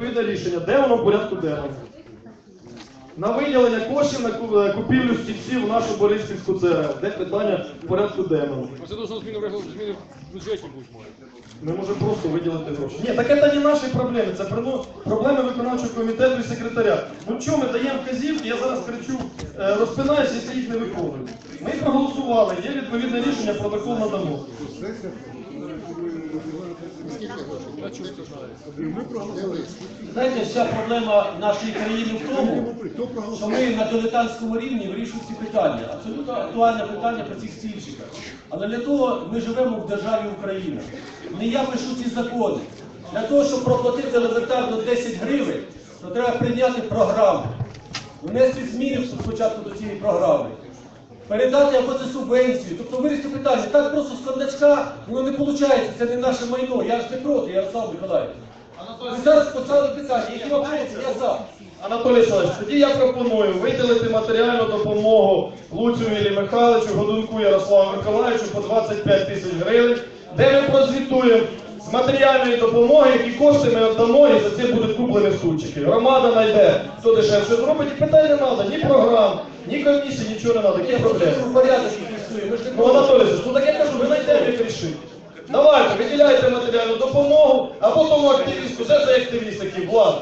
Відповідне рішення, де воно в порядку денному? На виділення коштів на е, купівлю стільців в нашу Бориспільську ЦРЛ. Де питання в порядку денному? Це должно зміни в зміни в бюджеті будуть мати. Ми можемо просто виділити гроші. Ні, так це не наші проблеми, це проблеми виконавчого комітету і секретаря. Ну чому ми даємо вказівки, я зараз кричу, е, розпинаюся, якщо їх не виконують. Ми проголосували, є відповідне рішення, протокол надамо. Знаєте, вся проблема нашої країни в тому, що ми на дилетантському рівні вирішуємо ці питання. Абсолютно актуальне питання про цих стільчиках. Але для того ми живемо в державі Україна. Не я пишу ці закони. Для того, щоб проплатити елементарно 10 гривень, то треба прийняти програму. Внести зміни спочатку до цієї програми. Передати або це субвенцію, тобто вирішити питання. Так просто з кондачка воно не виходить, це не наше майно. Я ж не проти, Ярослав Миколаївич. Ви зараз поставили питання, які вопроси, я за. Анатолій Олександрович, тоді я пропоную виділити матеріальну допомогу Луцю Іллі Михайловичу, Годунку Ярославу Миколаївичу по 25 тисяч гривень, де ми прозвітуємо з матеріальної допомоги, які кошти ми віддамо, і за це будуть куплені стульчики. Громада знайде, хто дешевше зробить, і питань не треба, ні програм, ні комісії, нічого не треба. Які проблеми? Ну, Анатолій ну так я кажу, ви знайдете, як рішити. Давайте, виділяйте матеріальну допомогу, а потім активісту, це за активіст такий, влада.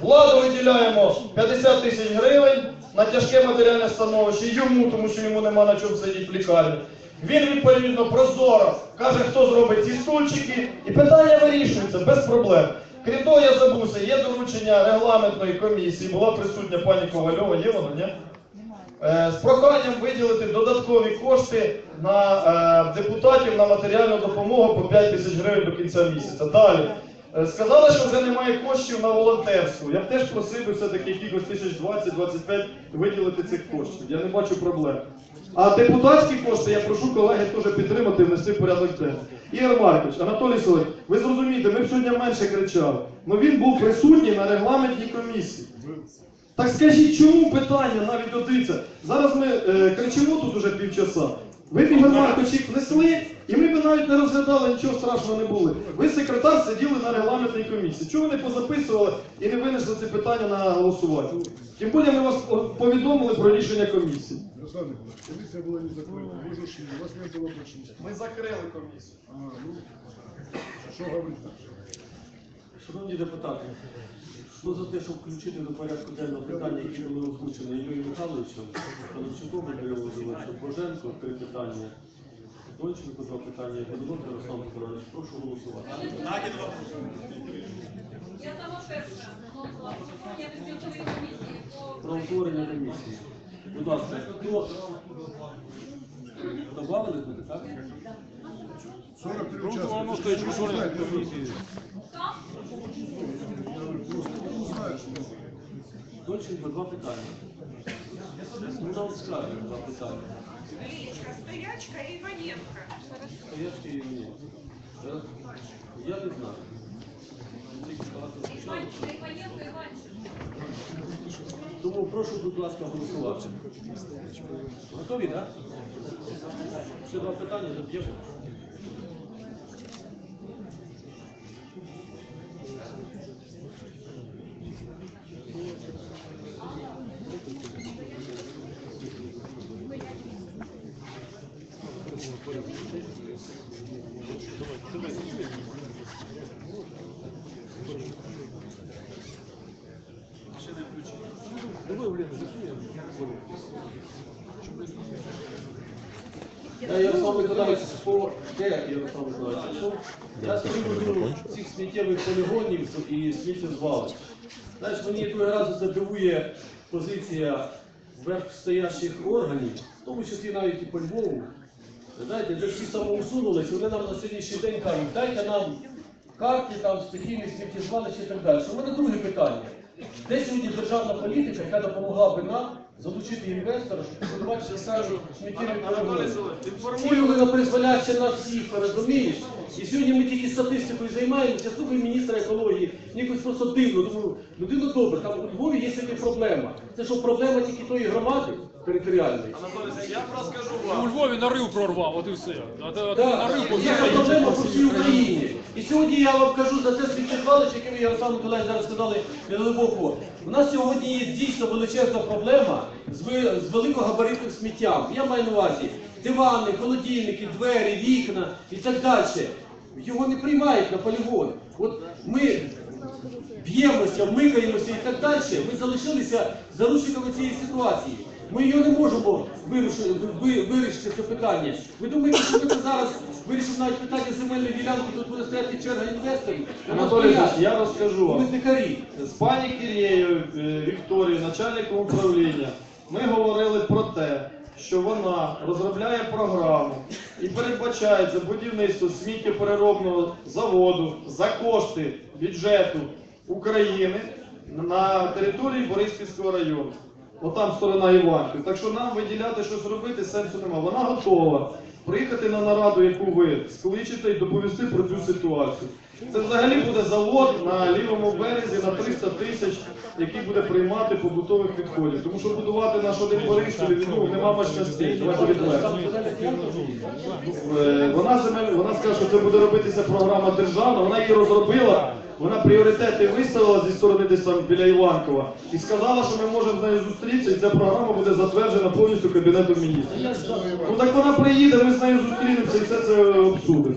Владу виділяємо 50 тисяч гривень на тяжке матеріальне становище йому, тому що йому нема на чому сидіти в лікарні. Він відповідно прозоро каже, хто зробить ці стульчики, і питання вирішується без проблем. Крім того, я забувся, є доручення регламентної комісії, була присутня пані Ковальова, є вона, ні? Е, З проханням виділити додаткові кошти на е, депутатів на матеріальну допомогу по 5 тисяч гривень до кінця місяця. Далі. Е, Сказали, що вже немає коштів на волонтерську. Я б теж просив би все-таки якихось тисяч 20-25 виділити цих коштів. Я не бачу проблем. А депутатські кошти я прошу колеги теж підтримати, внести в порядок денний. Ігор Маркович, Анатолій Солович, ви зрозумієте, ми б сьогодні менше кричали. Ну він був присутній на регламентній комісії. Так скажіть, чому питання навіть одиться? Зараз ми е, кричимо тут уже півчаса. Ви б Ігор Маркович їх внесли, і ми б навіть не розглядали, нічого страшного не було. Ви секретар сиділи на регламентній комісії. Чого не позаписували і не винесли це питання на голосування? Тим більше ми вас повідомили про рішення комісії. Ярослав Николаевич, комиссия была не закрыта. Вы же ушли, у вас не было большинства. Ми закрили комісію. А, ну, что говорить дальше? Шановні депутати, хто за те, щоб включити до порядку денного питання, які були озвучені Юрієм Михайловичем, Панчуком Андрієм Володимировичем, Боженко, три питання, Донченко, два питання, Годунов Ярослав Миколаївич, прошу голосувати. Я сама перша голосувала про створення тимчасової комісії Про по утворення комісії. Будь ласка, хто добавили туди, так? 43 Ну, участка. воно стоїть у створення комісії. там Просто ну, знаешь, ну, Донченко, два питання. Ну, нам скажуть два питання. Величко, стоячка и Иваненко. Стоячки і мені. Е, Я не знаю. Тільки багато звучало. Іванченко, Іваненко, Іванченко. Тому прошу, будь ласка, голосувати. Готові, так? Ще два питання заб'ємо. Я Ярослав Миколаївич, по де Ярослав Миколаївич? Що? Я приводу цих сміттєвих полігонів і сміттєзвалищ. Знаєш, мені другий раз це дивує позиція верхстоящих органів, в тому числі навіть і по Львову. Знаєте, де всі самоусунулись, вони нам на сьогоднішній день кажуть, дайте нам карти там стихійних сміттєзвалищ і так далі. У мене друге питання. Де сьогодні державна політика, яка допомогла би нам залучити інвестора, щоб побудувати саме сміттєві перегони? Ці люди призволяться на всіх, розумієш? І сьогодні ми тільки статистикою займаємося, слухаю міністра екології, мені якось просто дивно, думаю, людина добра, там у Львові є сьогодні проблема. Це що, проблема тільки тої громади територіальної? У Львові нарив прорвав, от і все. А Так, нарив по є проблема по всій Україні. І сьогодні я вам кажу за те свідчить Павлович, який ви Ярослав Миколаївич зараз сказали неглибоко. У нас сьогодні є дійсно величезна проблема з, ви- з великогабаритним сміттям. Я маю на увазі дивани, холодильники, двері, вікна і так далі. Його не приймають на полігон. От ми б'ємося, вмикаємося і так далі. Ми залишилися заручниками цієї ситуації. Ми його не можемо вирішити, вирішити це питання. Ви думаєте, що ми зараз вирішимо навіть питання земельної ділянки, тут буде стояти черга інвесторів? Анатолій я розкажу Ми вам. дикарі. З пані Кірєєю е, Вікторією, начальником управління, ми говорили про те, що вона розробляє програму і передбачається будівництво сміттєпереробного заводу за кошти бюджету України на території Бориспільського району. Отам сторона Іванки. Так що нам виділяти щось робити сенсу немає. Вона готова приїхати на нараду, яку ви скличете, і доповісти про цю ситуацію. Це взагалі буде завод на лівому березі на 300 тисяч, який буде приймати побутових відходів. Тому що будувати наш один Бориспіль, ну, нема мощностей. Давайте відверто. Е, Вона земель, вона сказала, що це буде робитися програма державна, вона її розробила, вона пріоритети виставила зі сторони десь там біля Іванкова і сказала, що ми можемо з нею зустрітися, і ця програма буде затверджена повністю Кабінетом міністрів. Ну так вона приїде, ми з нею зустрінемося і все це обсудимо.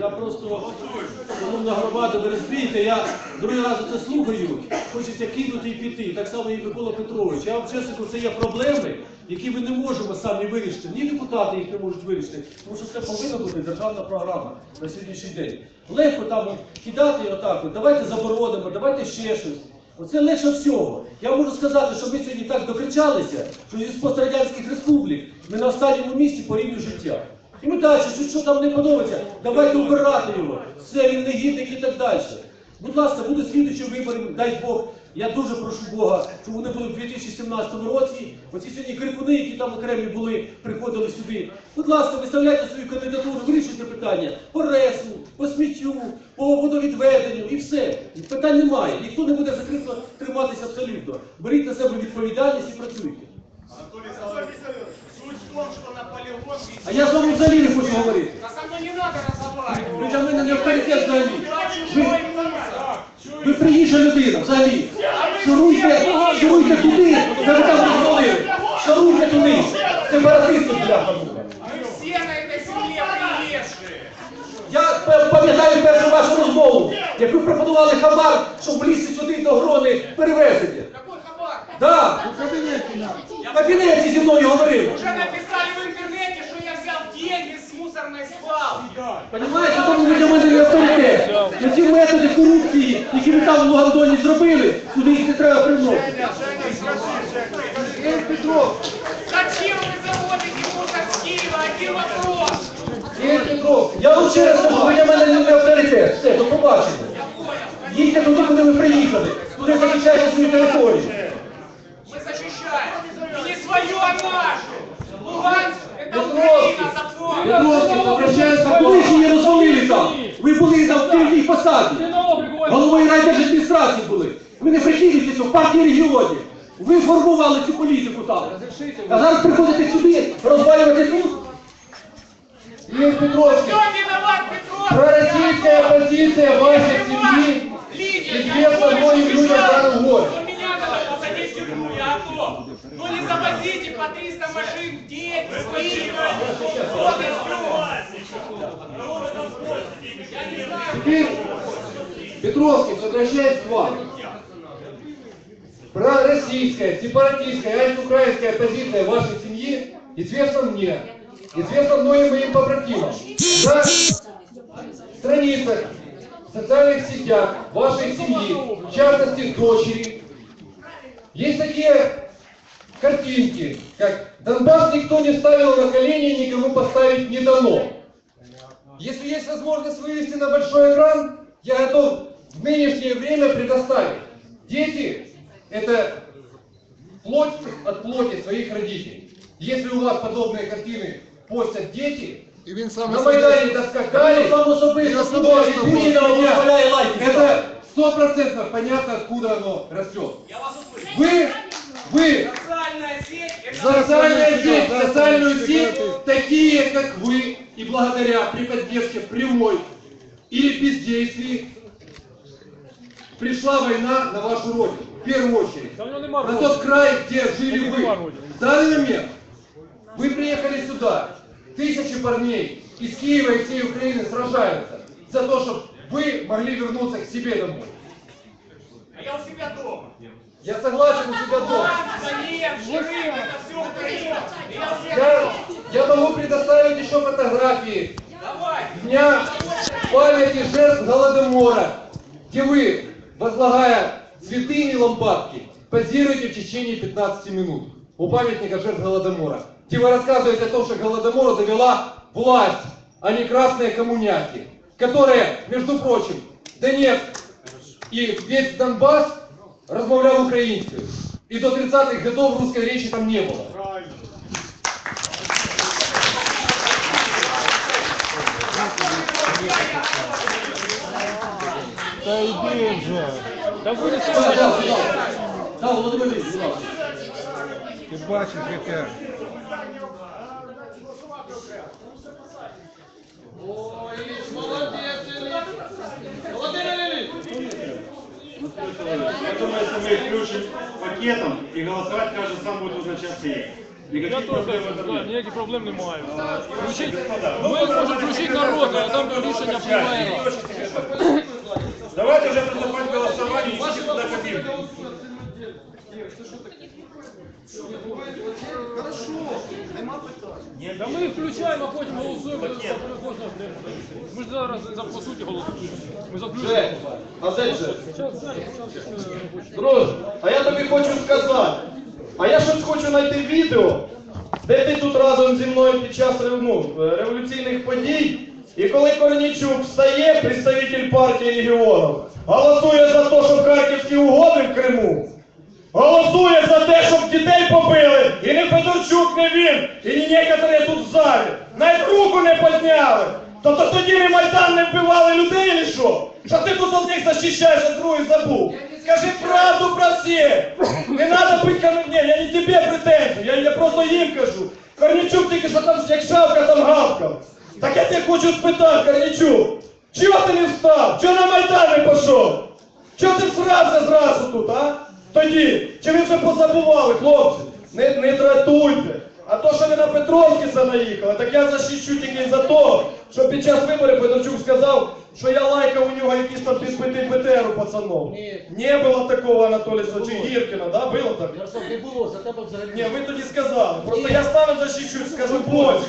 Я просто, шановна громада, розумієте, я другий раз це слухаю, хочеться кинути і піти. Так само і Микола Петрович. Я вам чесно це є проблеми, які ми не можемо самі вирішити. Ні депутати їх не можуть вирішити, тому що це повинна бути державна програма на сьогоднішній день. Легко там кидати отак, давайте заборонимо, давайте ще щось. Оце легше всього. Я можу сказати, що ми сьогодні так докричалися, що зі пострадянських республік ми на останньому місці по рівню життя. І ми далі, що, що там не подобається, давайте убирати його. Все, він негідник і так далі. Будь ласка, буде слідуючі вибори, дай Бог. Я дуже прошу Бога, щоб вони були в 2017 році. Оці сьогодні крикуни, які там окремі були, приходили сюди. Будь ласка, виставляйте свою кандидатуру, вирішуйте питання по ресу, по сміттю, по водовідведенню і все. Питань немає. Ніхто не буде закрито триматися абсолютно. Беріть на себе відповідальність і працюйте. Суть в том, что на А я з вами взагалі не хочу говорити. А со мной не надо разговаривать. Ви для мене не авторитет взагалі. Ви, приїжджа людина взагалі. Шуруйте, шуруйте туди, де ви там дозволили. Шуруйте туди. Сепаратисти, бляха. муха. Все на этой земле приезжие. Я пам'ятаю першу вашу розмову, як ви пропонували хабар, щоб влізти сюди до грони перевезення. Какой хабар? Да, в кабінеті зі мною говорили. Уже написали в интернете, что я взял деньги с мусорной свалки. Понимаєте, тому ви для мене не авторитет. На ці методи корупції, які ви там в Лугандоні зробили, сюди їх не треба привносити. Зачем вы заводите мусор с Киева? Один вопрос. Я вам ще раз кажу, ви для мене не авторитет. Все, до побачення. Я понял. Їдьте туди, куди ви приїхали. Туди захищайте свою територію. Мы защищаем. И не свою, а нашу. Луганск – это Украина, запомни. Ви ж її розвалили там. Ви були на активній посаді. Головою райдержадміністрації були. Ви не прикинете в партії регіонів. Ви формували цю політику там. А зараз приходите сюди, розвалювати тут. Ігор Петрович, пророссийская позиция вашей семьи Лидия, известна многим людям зараз в городе. Ну в не завозите по 300 машин в день Теперь, Петровский, возвращаясь к вам. Пророссийская, сепаратистская, антиукраинская позиция вашей семьи известна мне, известна многим моим побратимам. На страницах, в социальных сетях вашей семьи, в частности дочери, есть такие картинки, как Донбасс никто не ставил на колени, никому поставить не дано. Если есть возможность вывести на большой экран, я готов в нынешнее время предоставить. Дети – это плоть от плоти своих родителей. Если у вас подобные картины постят дети, І він сам на Майдане доскакали, Сам особисто и собою особисто Путіна меня. дозволяє лайки. Это сто процентов понятно, откуда оно растет. Я вас услышал. Вы, вы, Социальная сеть это социальная сеть, социальную сеть, такие, как вы, и благодаря при поддержке прямой или бездействии, пришла война на вашу родину, в первую очередь. На тот край, где жили вы. В данный момент вы приехали сюда, тысячи парней из Киева и всей Украины сражаются за то, чтобы вы могли вернуться к себе домой. А я у себя дома. Я согласен у себя дома. Я я могу предоставить еще фотографии Давай. Дня памяти жертв Голодомора, где вы, возлагая цветы и лампадки, позируете в течение 15 минут у памятника жертв Голодомора, где вы рассказываете о том, что Голодомор довела власть, а не красные коммуняки, которые, между прочим, Донецк и весь Донбасс размовлял украинскую. И до 30-х годов русской речи там не было. Та ви не Так, Володимир Ілліч, будь ласка. Ти бачиш, яке. Я думаю, что мы включим пакетом и голосовать каждый сам будет назначать ей. Я Никаких теж проблем в этом да, нет. ніяких проблем немає. Включіть, Господа, ми можемо включити народ, а там рішення приймає. Давайте уже приступать к голосованию, идите туда кабинку. Да ми включаємо, а потім голосуємо. Ми ж зараз за по суті голосуємо. Ми Жень, заключимо. а де Жень? Зараз, зараз, зараз, е. Друже, а я тобі хочу сказати, а я щось хочу знайти відео, де ти тут разом зі мною під час е, революційних подій, і коли Корнічук встає, представитель партії регіонів, голосує за те, щоб харківські угоди в Криму, голосує за те, щоб дітей побили, і не Федорчук, не він, і не некоторі тут в залі, навіть руку не підняли. Тобто тоді ми Майдан не вбивали людей, чи що? Що ти тут одних захищаєш, а других забув? Скажи правду про всіх! Не треба бути Ні, я не тебе претензію, я, я просто їм кажу. Корнічук тільки що там як шавка там гавкав. Так я тебе хочу спитати, Корнічук, чого ти не встав? Чого на Майдан не пішов? Чого ти всрався зразу тут, а? Тоді, чи ви вже позабували, хлопці? Не, не дратуйте. А то, що ви на Петровський це наїхали, так я защищу тільки за то, що під час виборів Федорчук сказав, що я лайкав у нього якісь там підбитий БТР у пацанов. Ні. Не було такого, Анатолій Савчик, Гіркіна, да? Було так? Ярослав, не було, за тебе взагалі. Ні, ви тоді сказали. Просто я стану защищу, скажу больше.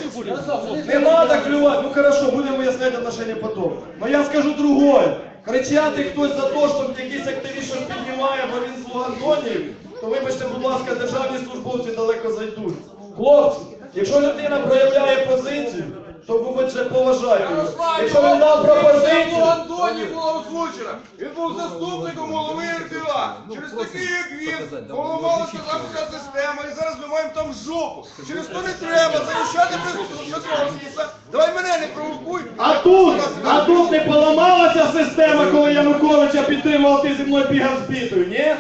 Не надо клювать, ну хорошо, будем выяснять отношения потом. Но я скажу другое. Кричати хтось за те, що якийсь активіст піднімає, бо він слуга Антонів, то вибачте, будь ласка, державні службовці далеко зайдуть. Хлопці, якщо людина проявляє позицію, то вибачте, поважайте його. Якщо він дав пропозицію, Антоні була озвучена. Він був заступником голови РДА. Через такий, як він, поламалася західна система, і зараз ми маємо там жопу. Через то не треба захищати Петровськіса. Давай мене не провокуй. а тут, а тут не поламалася система, коли Януковича підтримував, ти зі мною бігав з бітою, ні?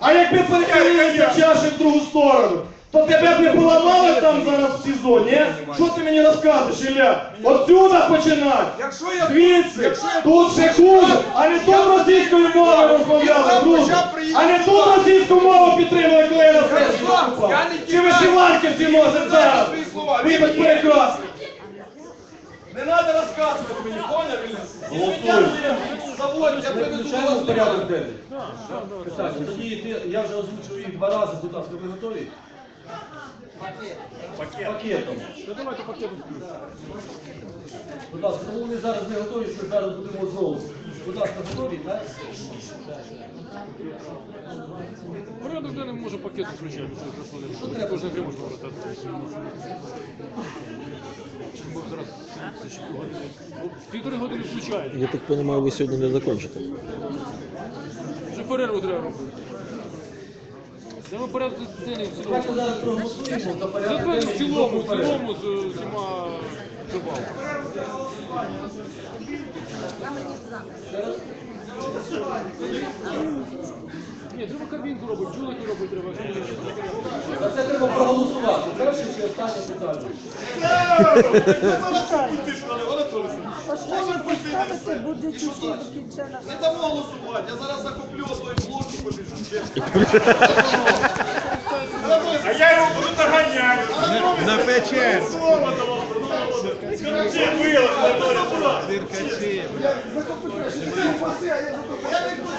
А якби перехилилися чаші в другу сторону, то тебе б не поламали там зараз в СІЗО, ні? Що ти мені розказуєш, Ілля? Отсюда починати. Якщо я Звідси, якщо я тут ще хуже, а не тут російською мовою розмовляли, друже. А не тут російську мову підтримали, коли я виступав. я не Чи всі носять зараз? Вибач прекрасно. Не треба розказувати мені, поняв, Ілля? Голосуємо. Заводь, я приведу до вас в порядок денний. Питання. Тоді ти, я вже озвучив їх два рази, будь ласка, ви готові? Пакетом. Та давайте пакетом включимо. Будь ласка, тому ми зараз не готові, що зараз будемо знову. Будь ласка, готові, так? Порядок денний може пакет включати, що страшно не буде. Треба ж не можна вертати. Зараз ну, півтори години включають. Я так понимаю, ви сьогодні не закончите. Вже перерву треба робити. Де ми порядку денний в цілому? Давайте зараз проголосуємо за порядок Затвердити в цілому, в цілому з усіма добавками. Ні, треба кабінку робити, джулики робити треба. За це треба проголосувати. Перше чи останнє питання. Може поставити, буде чуть-чуть Не дамо голосувати, я зараз закуплю той блок і побіжу. А я його буду доганяти. На Анатолій, сюди. Я не